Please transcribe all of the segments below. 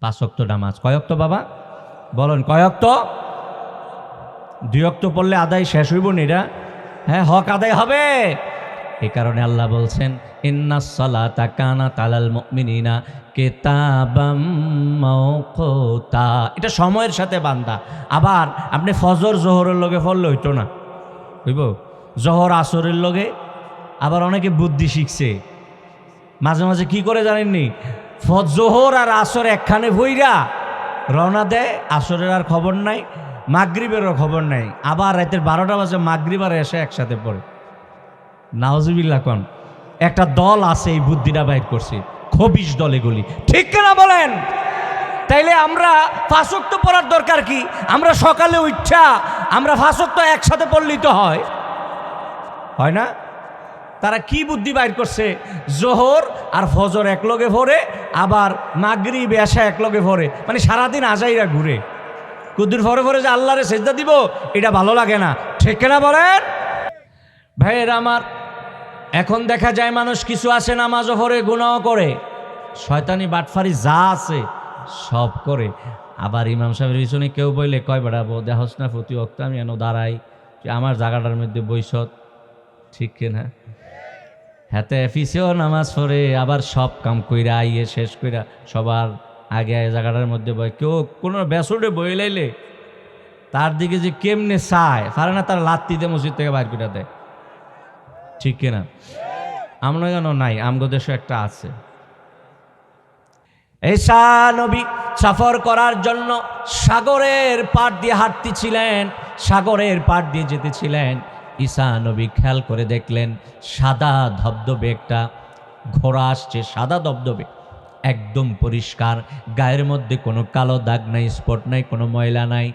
পাঁচক্ত নামাজ। কয়ক্ত বাবা? বলেন কয়ক্ত দুই অক্ত পড়লে আদায় শেষ হইব নিরা হ্যাঁ হক আদায় হবে। এই কারণে আল্লাহ বলছেন, ইন্না সালাতা কানা তালাল মুমিনিনা কেতাবাম এটা সময়ের সাথে বান্দা। আবার আপনি ফজর, জোহরের লগে ফললে হইতো না। হইব? জহর, আসরের লগে। আবার অনেকে বুদ্ধি শিখছে। মাঝে মাঝে কি করে জানেননি? জোহর আর আসর একখানে ভইরা রওনা দেয়। আসরের আর খবর নাই, মাগরিবেরও খবর নাই। আবার রাতের বারোটা বাজে মাগরিব আর এসে একসাথে পড়ে। নাওজুবিল্লা কন, একটা দল আছে, এই বুদ্ধিটা বাইর করছে। খবিশ দল এগুলি ঠিক কিনা বলেন? তাইলে আমরা ফাঁসক্ত পড়ার দরকার কি? আমরা সকালে উঠছা আমরা ফাঁসক্ত একসাথে পড়লেই তো হয়। হয় না? তারা কি বুদ্ধি বাইর করছে? জোহর আর ফজর একলগে ভরে, আবার মাগরিব এসা একলগে ভরে। মানে সারাদিন আজাইরা ঘুরে। কুদ্দুর ভরে ভরে যে আল্লাহরে সেজদা দিব, এটা ভালো লাগে না। ঠিক না বলেন? ভাইয়ের আমার, এখন দেখা যায় মানুষ কিছু আছে নামাজও পড়ে গুণাও করে। শয়তানি বাটফারি যা আছে, সব করে। আবার ইমাম সাহেবের পিছনে কেউ বইলে কয় বেড়াবো দেহস না, প্রতি অক্ত আমি এন দাঁড়াই। আমার জায়গাটার মধ্যে বৈশত ঠিক কিনা? হাতে এফিসেও নামাজ পড়ে, আবার সব কাম কইরা, আইয়ে শেষ কইরা সবার আগে জায়গাটার মধ্যে বয়, কেউ কোনো বেসরে বই লাইলে তার দিকে যে কেমনে চায়, পারে না তার লাত্তিতে মসজিদ থেকে বাইর করে দেয়। ঠিক কিনা? আমরা কেন নাই, আমগো দেশে একটা আছে। এসা নবী সফর করার জন্য সাগরের পাড় দিয়ে হাঁটতেছিলেন, সাগরের পাড় দিয়ে যেতেছিলেন। ঈসা নবী খেয়াল করে দেখলেন সাদা ধবধবে একটা ঘোড়া আসছে, সাদা ধবধবে। একদম পরিষ্কার, গায়ের মধ্যে কোনো কালো দাগ নাই, স্পট নাই, কোনো ময়লা নাই।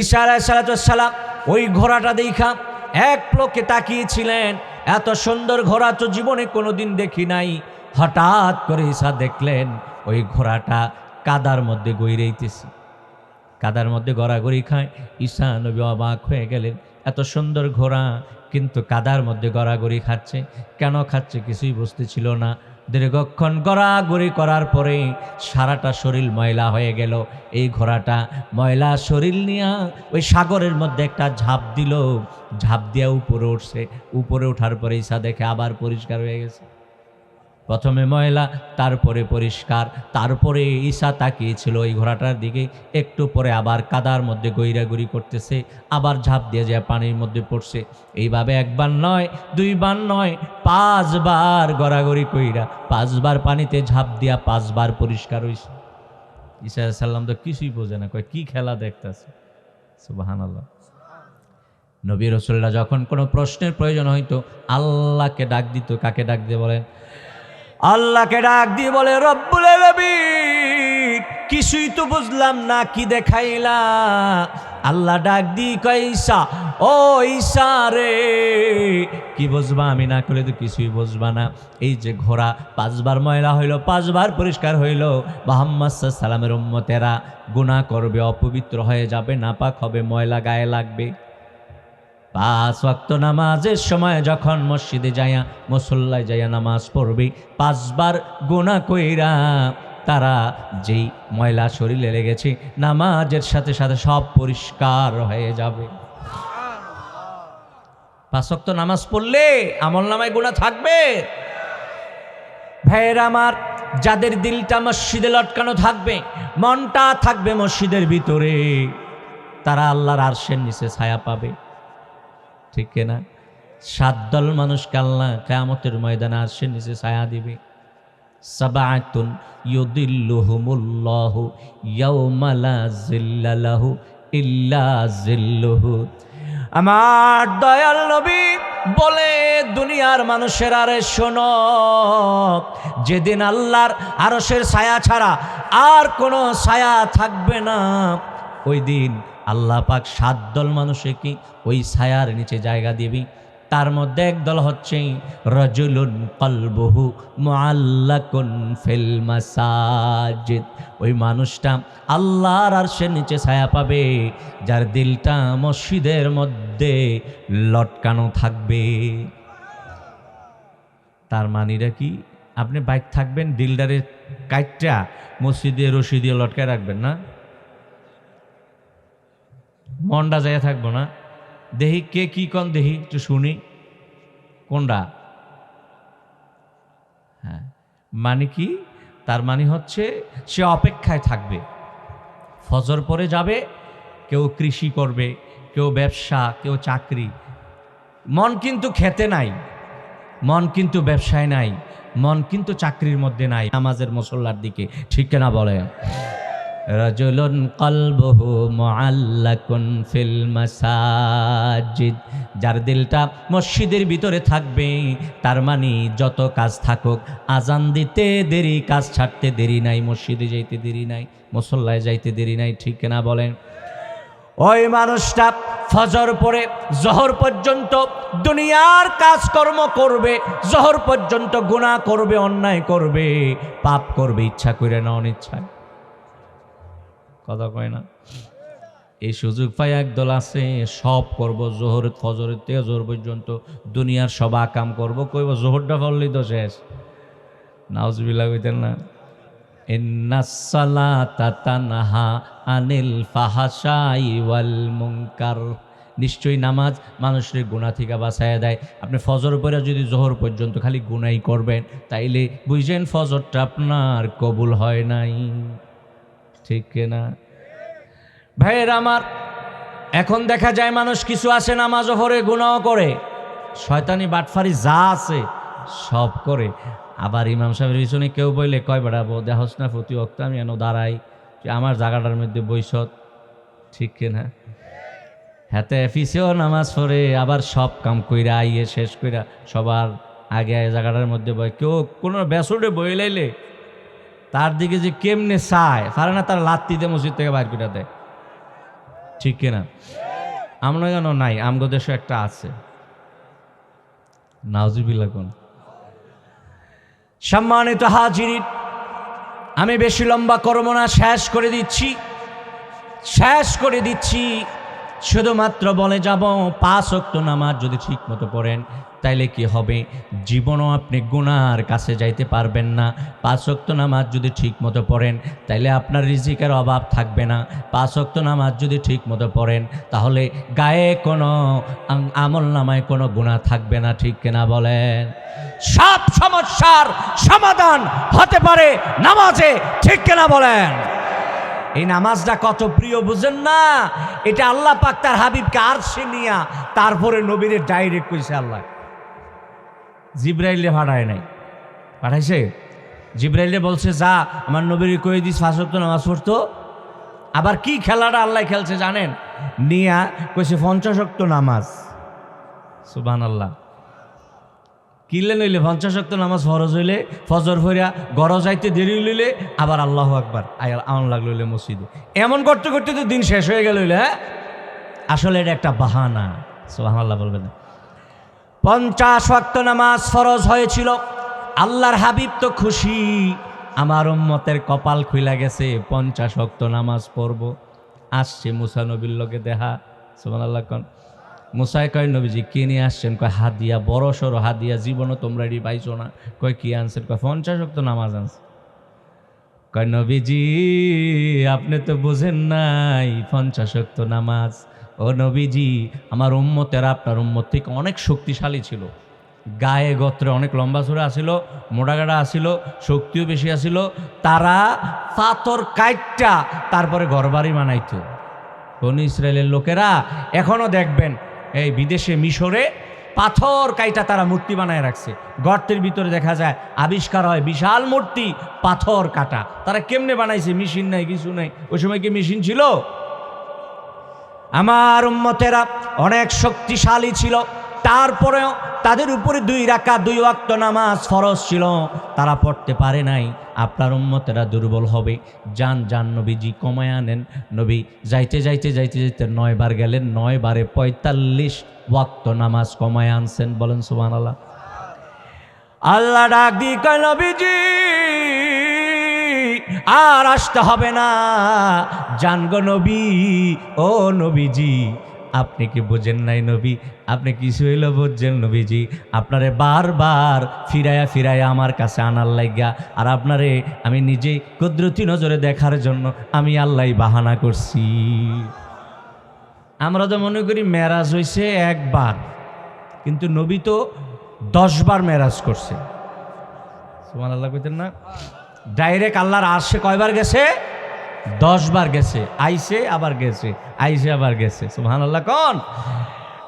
ঈশা আলাইসালাম ওই ঘোড়াটা দেখা এক লোকে তাকিয়েছিলেন। এত সুন্দর ঘোড়া তো জীবনে কোনোদিন দেখি নাই। হঠাৎ করে ঈশা দেখলেন ওই ঘোড়াটা কাদার মধ্যে গৈরেইতেছে কাদার মধ্যে গড়াগড়ি খায়। ঈশা নবী অবাক হয়ে গেলেন। এত সুন্দর ঘোড়া কিন্তু কাদার মধ্যে গড়াগড়ি খাচ্ছে। কেন খাচ্ছে কিছুই বুঝতে ছিল না। দীর্ঘক্ষণ গড়াগড়ি করার পরে সারাটা শরীর ময়লা হয়ে গেল। এই ঘোড়াটা ময়লা শরীর নিয়ে ওই সাগরের মধ্যে একটা ঝাঁপ দিল। ঝাঁপ দিয়া উপরে উঠছে। উপরে ওঠার পরে ইসা দেখে আবার পরিষ্কার হয়ে গেছে। প্রথমে ময়লা, তারপরে পরিষ্কার, তারপরে ঈশা তাকিয়েছিল ওই ঘোড়াটার দিকে, একটু পরে আবার কাদার মধ্যে গৈরাগুড়ি করতেছে, আবার ঝাঁপ দিয়ে যায়, পানির মধ্যে পড়ছে। এইভাবে একবার নয়, দুইবার নয়, পাঁচবার গড়াগড়ি কইরা, পাঁচবার পানিতে ঝাঁপ দিয়া পাঁচবার পরিষ্কার হইছে। ঈশা সাল্লাম তো কিছুই বোঝে না, কয় কি খেলা দেখতেছে? সুবাহান আল্লাহ নবী রসুল্লাহ যখন কোনো প্রশ্নের প্রয়োজন হইতো, আল্লাহকে ডাক দিত, কাকে ডাক দিয়ে বলেন? আল্লাহকে ডাক দিয়ে বলে, রব্বুল কিছুই তো বুঝলাম না, কি দেখাইলা? আল্লাহ ডাক দি ঈশা, ও ঈশা রে, কি বুঝবা? আমি না করলে তো কিছুই বুঝবা না। এই যে ঘোড়া, পাঁচবার ময়লা হইল, পাঁচবার পরিষ্কার হইল। মোহাম্মদ সাল্লামের উম্মতেরা গুনাহ করবে, অপবিত্র হয়ে যাবে, নাপাক হবে, ময়লা গায়ে লাগবে। পাঁচ ওয়াক্ত নামাজের সময় যখন মসজিদে যাইয়া, মুসল্লায় যাইয়া নামাজ পড়বি, পাঁচবার গোনা কইরা তারা যেই ময়লা শরীরে লেগেছে, নামাজের সাথে সাথে সব পরিষ্কার হয়ে যাবে। পাঁচ ওয়াক্ত নামাজ পড়লে আমল নামায় গুণা থাকবে। ভাইয়ের আমার, যাদের দিলটা মসজিদে লটকানো থাকবে, মনটা থাকবে মসজিদের ভিতরে, তারা আল্লাহর আরশের নিচে ছায়া পাবে। ঠিক কিনা? সাত দল মানুষকে আল্লাহ কেয়ামতের ময়দানে আরশের নিচে ছায়া দিবে। আমার দয়াল নবী বলে, দুনিয়ার মানুষের আরে শোনো, যেদিন আল্লাহর আরশের ছায়া ছাড়া আর কোনো ছায়া থাকবে না, ওই দিন আল্লাহ পাক সাত দল মানুষে কি ওই ছায়ার নিচে জায়গা দিবি। তার মধ্যে একদল হচ্ছে রজুলুন কলবহু মুআল্লাকুন ফিল মাসাজিদ। ওই মানুষটা আল্লাহর আরশের নিচে ছায়া পাবে, যার দিলটা মসজিদের মধ্যে লটকানো থাকবে। তার মানিরা কি? আপনি বাইক থাকবেন ডিলডারে কাইটটা মসজিদে রশি দিয়ে লটকায় রাখবেন না? মনটা যায় থাকব না। দেহি কে কি কন দেহি, একটু শুনি। কোনটা হ্যাঁ মানে কি? তার মানে হচ্ছে সে অপেক্ষায় থাকবে। ফজর পরে যাবে, কেউ কৃষি করবে, কেউ ব্যবসা, কেউ চাকরি। মন কিন্তু খেতে নাই, মন কিন্তু ব্যবসায় নাই, মন কিন্তু চাকরির মধ্যে নাই, নামাজের মুসল্লার দিকে। ঠিক না বলে রজুলুন কলবহু মুআল্লাকুন ফিল মাসাজিদ। যার দিলটা মসজিদের ভিতরে থাকবে, তার মানে যত কাজ থাকুক, আজান দিতে দেরি, কাজ ছাড়তে দেরি নাই, মসজিদে যাইতে দেরি নাই, মুসল্লায় যাইতে দেরি নাই, ঠিক না বলেন? ওই মানুষটা ফজর পরে জহর পর্যন্ত দুনিয়ার কাজকর্ম করবে, জহর পর্যন্ত গুনাহ করবে, অন্যায় করবে, পাপ করবে, ইচ্ছা করে না অনিচ্ছায় কথা কয় না। এই সুযোগ পাই একদল আছে, সব করব জোহর ফজরের থেকে পর্যন্ত দুনিয়ার সব কাম করব। কইব, জোহরটা পড়লেই তো শেষ। নাউজবিল্লা কইতেন না আনিল ওয়াল মুনকার। নিশ্চয়ই নামাজ মানুষের গুণা থেকে বাঁচায় দেয়। আপনি ফজর পরে যদি জোহর পর্যন্ত খালি গুনাই করবেন, তাইলে বুঝছেন ফজরটা আপনার কবুল হয় নাই। ঠিক না ভাইয়ের আমার, এখন দেখা যায় মানুষ কিছু আছে নামাজ পড়ে গুনাও করে। শয়তানি বাটফারি যা আছে সব করে। আবার ইমাম সাহেবের পিছনে কেউ বইলে কয় বেড়াবো দেহস না প্রতি অক্ত আমি এন দাঁড়াই যে আমার জায়গাটার মধ্যে বৈশত ঠিক কিনা? হাতে এফিসেও নামাজ পড়ে, আবার সব কাম কইরা, আইয়ে শেষ কইরা, সবার আগে আগে জায়গাটার মধ্যে বয়। কেউ কোনো বেসুডে বই লাইলে তার দিকে যে কেমনে চায় পারে না তার লাত্তি দিয়ে মসজিদ থেকে বাইর করে দেয়। ঠিক কিনা? আমরা কেন? নাই, আমগো দেশে একটা আছে। সম্মানিত হাজির, আমি বেশি লম্বা করব না, শেষ করে দিচ্ছি। শেষ করে দিচ্ছি, শুধুমাত্র বলে যাব, পাঁচ অক্ত নামাজ যদি ঠিক মতো পড়েন তাইলে কি হবে? জীবনও আপনি গুনার কাছে যাইতে পারবেন না। পাঁচ অক্ত নামাজ যদি ঠিক মতো পড়েন, তাইলে আপনার রিজিকের অভাব থাকবে না। পাঁচ অক্ত নামাজ যদি ঠিক মতো পড়েন, তাহলে গায়ে কোনো আমল নামায় কোনো গুণা থাকবে না, ঠিক কিনা বলেন? সব সমস্যার সমাধান হতে পারে নামাজে, ঠিক কিনা বলেন? এই নামাজটা কত প্রিয় বুঝেন না? এটা আল্লাহ পাক তার হাবিবকে আর সে নিয়া তারপরে নবীরে ডাইরেক্ট কইছে আল্লাহ। জিব্রাইলে পাঠায় নাই। পাঠাইছে? জিব্রাইলে বলছে, যা, আমার নবীর কয়ে দিস ফাঁসক্ত নামাজ পড়তো। আবার কি খেলাটা আল্লাহ খেলছে জানেন? নিয়া কইছে পঞ্চাশক্ত নামাজ। সুবান আল্লাহ কিনলে নইলে পঞ্চাশক্ত নামাজ ফরজ হইলে, ফজর ফরিয়া গড় যাইতে দেরি লইলে আবার আল্লাহ আকবার আমন লাগল মসজিদে। এমন করতে করতে তো দিন শেষ হয়ে গেল হইলে হ্যাঁ? আসলে এটা একটা বাহানা সোহান আল্লাহ বলবেন পঞ্চাশ ওয়াক্ত নামাজ ফরজ হয়েছিল। আল্লাহর হাবিব তো খুশি। আমার উম্মতের কপাল খুইলা গেছে, পঞ্চাশ ওয়াক্ত নামাজ পড়ব। আসছে মুসা নবীর লোকে দেখা সোমান আল্লাহ কন। মুসাই কয়, নবীজি, কে নিয়ে আসছেন? কয়, হাদিয়া, বড় সড়ো হাদিয়া, জীবনও তোমরা এটি পাইছো না। কয়, কি আনছেন? কয়, পঞ্চাশ ওয়াক্ত নামাজ আনছে। কয়, নবীজি, আপনি তো বুঝেন নাই, পঞ্চাশ নামাজ ও নবীজি, আমার উম্মতেরা আপনার উম্মত থেকে অনেক শক্তিশালী ছিল। গায়ে গোত্রে অনেক লম্বা চূড়া আসিল মোটাগাড়া আসিল, শক্তিও বেশি আসিল। তারা পাথর কাইটটা তারপরে ঘরবাড়ি বানাইতো। কোন ইসরায়েলের লোকেরা এখনও দেখবেন, এই বিদেশে মিশরে পাথর কাইটা তারা মূর্তি বানায় রাখছে। গর্তের ভিতরে দেখা যায়, আবিষ্কার হয় বিশাল মূর্তি, পাথর কাটা। তারা কেমনে বানাইছে, মেশিন নাই, কিছু নাই। ওই সময় কি মেশিন ছিল? আমার উম্মতেরা অনেক শক্তিশালী ছিল। তারপরেও তাদের উপরে দুই রাখা দুই ওয়াক্ত নামাজ ফরজ ছিল। তারা পড়তে পারে নাই। আপনার উম্মতেরা দুর্বল হবে। যান যান, নবীজি কমায় আনেন নবী যাইতে যাইতে যাইতে যাইতে নয় বার গেলেন। নয় বারে পঁয়তাল্লিশ ওয়াক্ত নামাজ কমায় আনছেন। বলেন সুবান আল্লাহ আল্লাহ ডাক দি কয়, নবীজি! আর আসতে হবে না। জানগো নবী, ও নবীজি, আপনি কি বোঝেন নাই নবী? আপনি কিছু হইল বুঝছেন নবীজি? আপনারে বারবার ফিরাইয়া ফিরাইয়া আমার কাছে আনার লাগিয়া, আর আপনারে আমি নিজে কুদরতি নজরে দেখার জন্য আমি আল্লাহ বাহানা করছি। আমরা তো মনে করি মেরাজ হয়েছে একবার, কিন্তু নবী তো দশবার মেরাজ করছে। সুমান আল্লাহ কইতেন না? ডাইরেক্ট আল্লাহর আরশে কয়বার গেছে? দশবার গেছে। আইসে আবার গেছে। আইসে আবার গেছে। সুহান আল্লাহ কন?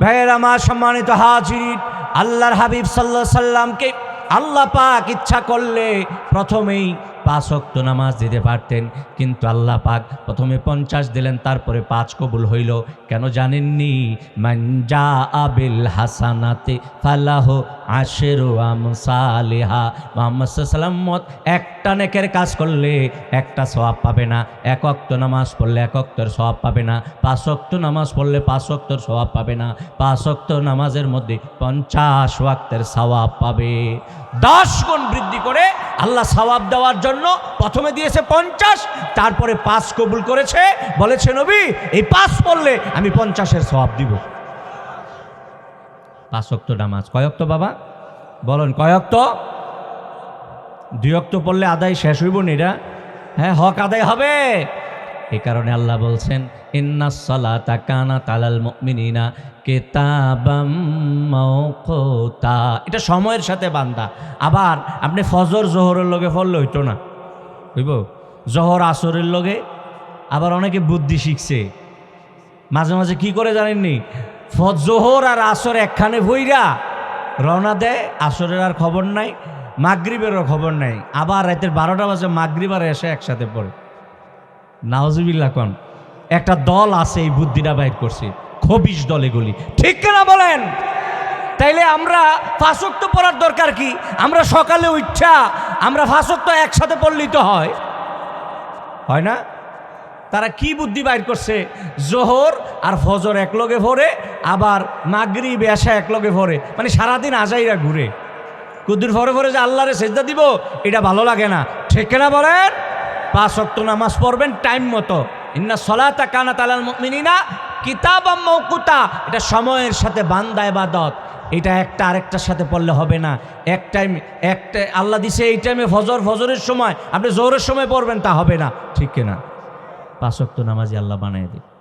ভাইয়ের, আমার সম্মানিত হাজির, আল্লাহর হাবিব সাল্লাহ সাল্লামকে আল্লাহ পাক ইচ্ছা করলে প্রথমেই পাঁচ অক্ত নামাজ দিতে পারতেন, কিন্তু আল্লাহ পাক প্রথমে পঞ্চাশ দিলেন, তারপরে পাঁচ কবুল হইল। কেন জানেননি? মঞ্জা আবিল হাসানাতে ফালাহ আশের আমসালেহা মোহাম্মদ সাল্লাম একটা নেকের কাজ করলে একটা সওয়াব পাবে না। এক অক্ত নামাজ পড়লে এক অক্তর সওয়াব পাবে না। পাঁচ অক্ত নামাজ পড়লে পাঁচ অক্তর সওয়াব পাবে না। পাঁচ অক্ত নামাজের মধ্যে পঞ্চাশ ওয়াক্তের সওয়াব পাবে। দশ গুণ বৃদ্ধি করে আল্লাহ সওয়াব দেওয়ার জন্য প্রথমে দিয়েছে পঞ্চাশ, তারপরে পাঁচ কবুল করেছে। বলেছে নবী, এই পাঁচ পড়লে আমি পঞ্চাশের সওয়াব দিব। পাঁচ অক্ত নামাজ। কয়ক্ত বাবা? বলেন কয়ক্ত দুই অক্ত পড়লে আদায় শেষ হইব নিরা হ্যাঁ হক আদায় হবে। এই কারণে আল্লাহ বলছেন, ইন্না সালাতা কানা তালাল মুমিনিনা কেতাবাম এটা সময়ের সাথে বান্দা। আবার আপনি ফজর, জোহরের লগে ফললে হইতো না। হইব? জহর, আসরের লগে। আবার অনেকে বুদ্ধি শিখছে। মাঝে মাঝে কি করে জানেননি? জোহর আর আসর একখানে ভইরা রওনা দেয়, আসরের আর খবর নাই, মাগরিবেরও খবর নাই। আবার রাতের বারোটা বাজে মাগরিব আর এসে একসাথে পড়ে। নাওজুবিল্লা কন, একটা দল আছে এই বুদ্ধিটা বাইর করছে খবিস দল এগুলি ঠিক কেনা বলেন? তাইলে আমরা ফাঁসক্ত পড়ার দরকার কি? আমরা সকালে উঠছা আমরা ফাঁসক্ত একসাথে পড়লেই হয়। হয় না? তারা কি বুদ্ধি বাইর করছে? জোহর আর ফজর একলগে ভরে, আবার মাগরি বেশা একলগে ভরে। মানে সারাদিন আজাইরা ঘুরে। কুদ্দুর ভরে ভরে যে আল্লাহরে সেজদা দিব, এটা ভালো লাগে না। ঠেকে না বলেন? পাঁচ অক্ত নামাজ পড়বেন টাইম মতো। ইন্না সলাতা কানা তালাল মিনিনা কিতাব মৌকুতা এটা সময়ের সাথে বান্দা এবাদত এটা একটা আরেকটার সাথে পড়লে হবে না। এক টাইম একটা আল্লাহ দিছে এই টাইমে ফজর, ফজরের সময়। আপনি জোরের সময় পড়বেন, তা হবে না। ঠিক কিনা? পাঁচ অক্ত নামাজি আল্লাহ বানাই দিই